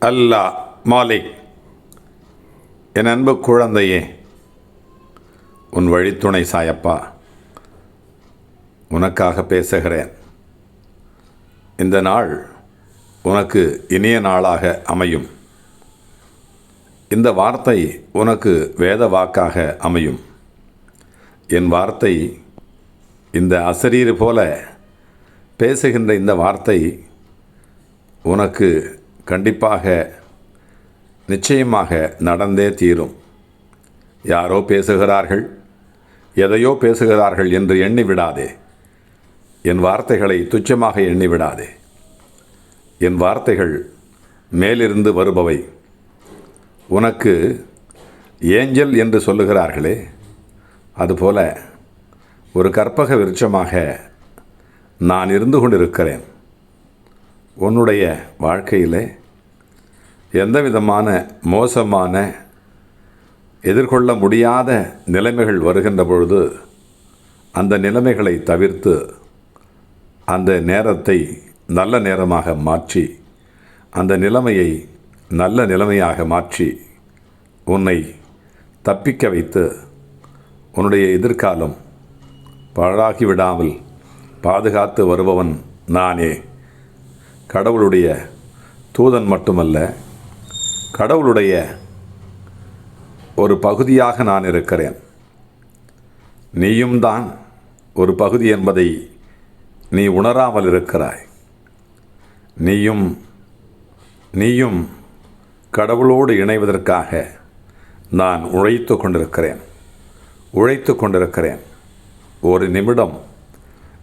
அல்லா மாலிக் என் அன்பு குழந்தையே உன் வழித்துணை சாயப்பா உனக்காக பேசுகிறேன். இந்த நாள் உனக்கு இனிய நாளாக அமையும். இந்த வார்த்தை உனக்கு வேத வாக்காக அமையும். என் வார்த்தை இந்த அசரீர் போல பேசுகின்ற இந்த வார்த்தை உனக்கு கண்டிப்பாக நிச்சயமாக நடந்தே தீரும். யாரோ பேசுகிறார்கள் எதையோ பேசுகிறார்கள் என்று எண்ணி விடாதே என் வார்த்தைகளை துச்சமாக எண்ணி விடாதே என் வார்த்தைகள் மேலிருந்து வருபவை. உனக்கு ஏஞ்சல் என்று சொல்லுகிறார்களே அதுபோல ஒரு கற்பக விருட்சமாக நான் இருந்து கொண்டிருக்கிறேன். உன்னுடைய வாழ்க்கையிலே எந்த விதமான மோசமான எதிர்கொள்ள முடியாத நிலைமைகள் வருகின்ற பொழுது அந்த நிலைமைகளை தவிர்த்து அந்த நேரத்தை நல்ல நேரமாக மாற்றி அந்த நிலைமையை நல்ல நிலைமையாக மாற்றி உன்னை தப்பிக்க வைத்து உன்னுடைய எதிர்காலம் பழாகி விடாமல் பாதுகாத்து வருபவன் நானே. கடவுளுடைய தூதன் மட்டுமல்ல கடவுளுடைய ஒரு பகுதியாக நான் இருக்கிறேன். நீயும் தான் ஒரு பகுதி என்பதை நீ உணராமல் இருக்கிறாய். நீயும் நீயும் கடவுளோடு இணைவதற்காக நான் உழைத்து கொண்டிருக்கிறேன். உழைத்து கொண்டிருக்கிறேன். ஒரு நிமிடம்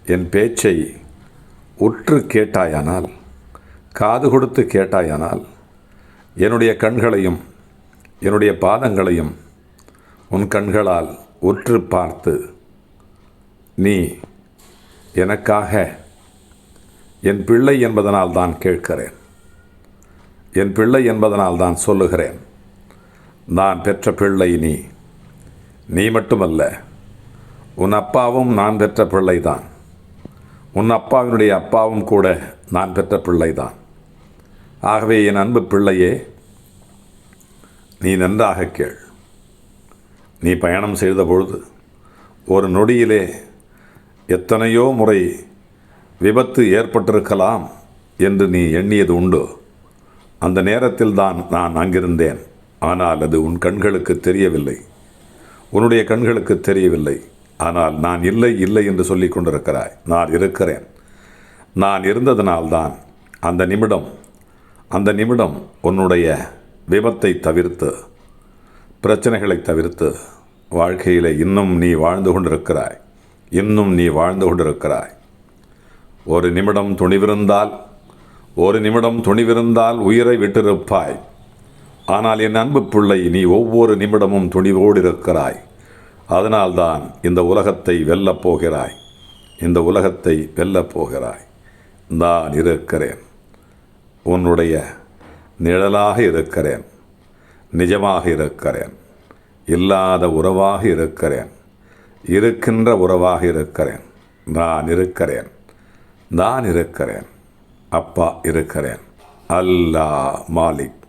என் பேச்சை உற்று கேட்டாயானால் காது கொடுத்து கேட்டாயானால் என்னுடைய கண்களையும் என்னுடைய பாதங்களையும் உன் கண்களால் உற்று பார்த்து நீ எனக்காக என் பிள்ளை என்பதனால் தான் கேட்கிறேன். என் பிள்ளை என்பதனால் தான் சொல்லுகிறேன். நான் பெற்ற பிள்ளை நீ. நீ மட்டுமல்ல உன் அப்பாவும் நான் பெற்ற பிள்ளை தான். உன் அப்பாவினுடைய அப்பாவும் கூட நான் பெற்ற பிள்ளை தான். ஆகவே என் அன்பு பிள்ளையே நீ நன்றாக கேள். நீ பயணம் செய்த பொழுது ஒரு நொடியிலே எத்தனையோ முறை விபத்து ஏற்பட்டிருக்கலாம் என்று நீ எண்ணியது உண்டு. அந்த நேரத்தில் தான் நான் அங்கிருந்தேன். ஆனால் அது உன் கண்களுக்கு தெரியவில்லை. உன்னுடைய கண்களுக்கு தெரியவில்லை. ஆனால் நான் இல்லை இல்லை என்று சொல்லி கொண்டிருக்கிறாய். நான் இருக்கிறேன். நான் இருந்ததனால்தான் அந்த நிமிடம் அந்த நிமிடம் உன்னுடைய விபத்தை தவிர்த்து பிரச்சனைகளை தவிர்த்து வாழ்க்கையில் இன்னும் நீ வாழ்ந்து கொண்டிருக்கிறாய். இன்னும் நீ வாழ்ந்து கொண்டிருக்கிறாய். ஒரு நிமிடம் துணிவிருந்தால் ஒரு நிமிடம் துணிவிருந்தால் உயிரை விட்டிருப்பாய். ஆனால் என் அன்பு பிள்ளை நீ ஒவ்வொரு நிமிடமும் துணிவோடு இருக்கிறாய். அதனால்தான் இந்த உலகத்தை வெல்லப் போகிறாய். இந்த உலகத்தை வெல்லப் போகிறாய். நான் இருக்கிறேன். உன்னுடைய நிழலாக இருக்கிறேன் நிஜமாக இருக்கிறேன் இல்லாத உறவாக இருக்கிறேன் இருக்கின்ற உறவாக இருக்கிறேன் நான் இருக்கிறேன் நான் இருக்கிறேன் அப்பா இருக்கிறேன். அல்லாஹ் மாலிக்.